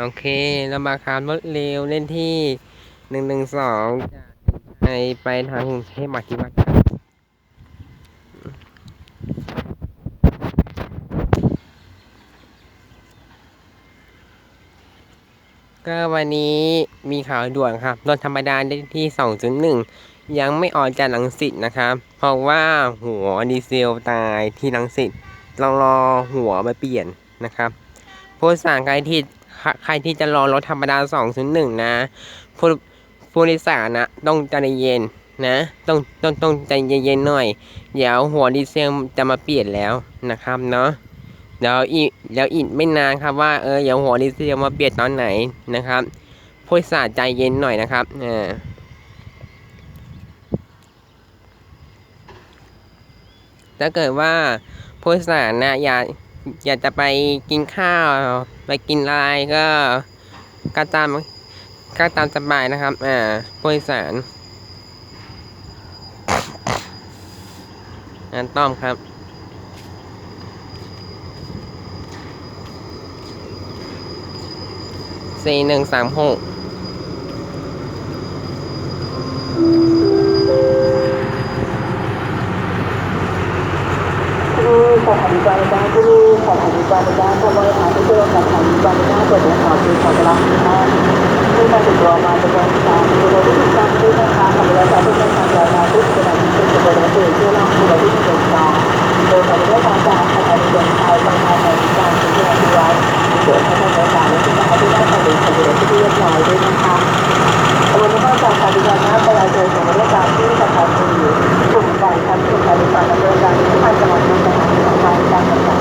โอเคเรามาขับรถเร็วเล่นที่หนึ่งหนึ่งสองจากไทยไปทางกรุงเทพมาที่วัดก็วันนี้มีข่าวด่วนครับรถธรรมดาได้ที่ 2.1 ยังไม่ออกจากลังสิตนะครับ เพราะว่าหัวดีเซลตายที่ลังสิตเรารอหัวมาเปลี่ยนนะครับผู้สั่งใครที่ ใครที่จะรอรถธรรมดา2.1นะผู้ผู้โดยสารนะ ต้องใจเย็นนะ ต้องต้องต้องใจเย็นๆหน่อย เดี๋ยวหัวดีเซลจะมาเปลี่ยนแล้วนะครับเนาะเดี๋ยวอีกเดี๋ยวอีกไม่นานครับว่าเออเดี๋ยวหัวดีเซลมาเปลี่ยนตอนไหนนะครับผู้โดยสารใจเย็นหน่อยนะครับอ่าถ้าเกิดว่าผู้โดยสารนะอยาก อยากจะไปกินข้าว ไปกินอะไรก็ก็ตามก็ตามสบายนะครับอ่าผู้โดยสารงานต้อมครับสี่หนึ่งสามหก สถานีบริการที่นี่สถานีบริการขบริหารที่เจอกับสถานีบริการเปิดขอคือขอรับนะที่มาติดรอมาจะเป็นการดูแลที่การที่นะคะขบคุณการที่เป็นการรายงานที่สถานีที่จะเป็นระเบียบที่เราดูแลที่เป็นการโดยขบวนการจากสถานีเดินทางไปมาในการที่จะที่ไว้เกิดให้ในการและที่มาที่ได้ขบวนขบวนที่เรียบร้อยด้วยนะคะขบวนการจากสถานีการนะไปยังเจอขบวนการที่สถานีกลุ่มใหญ่ทำสถานีการดำเนินการที่ทางจังหวัดนนทบุรีไปการจังหวัด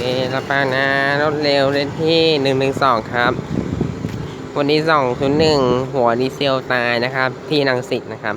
โอ เคเราไปนะรถเร็วเล่นที่หนึ่งหนึ่งสองครับ วันนี้สองศูนย์หนึ่งหัวดีเซลตายนะครับ ที่นังสิตนะครับ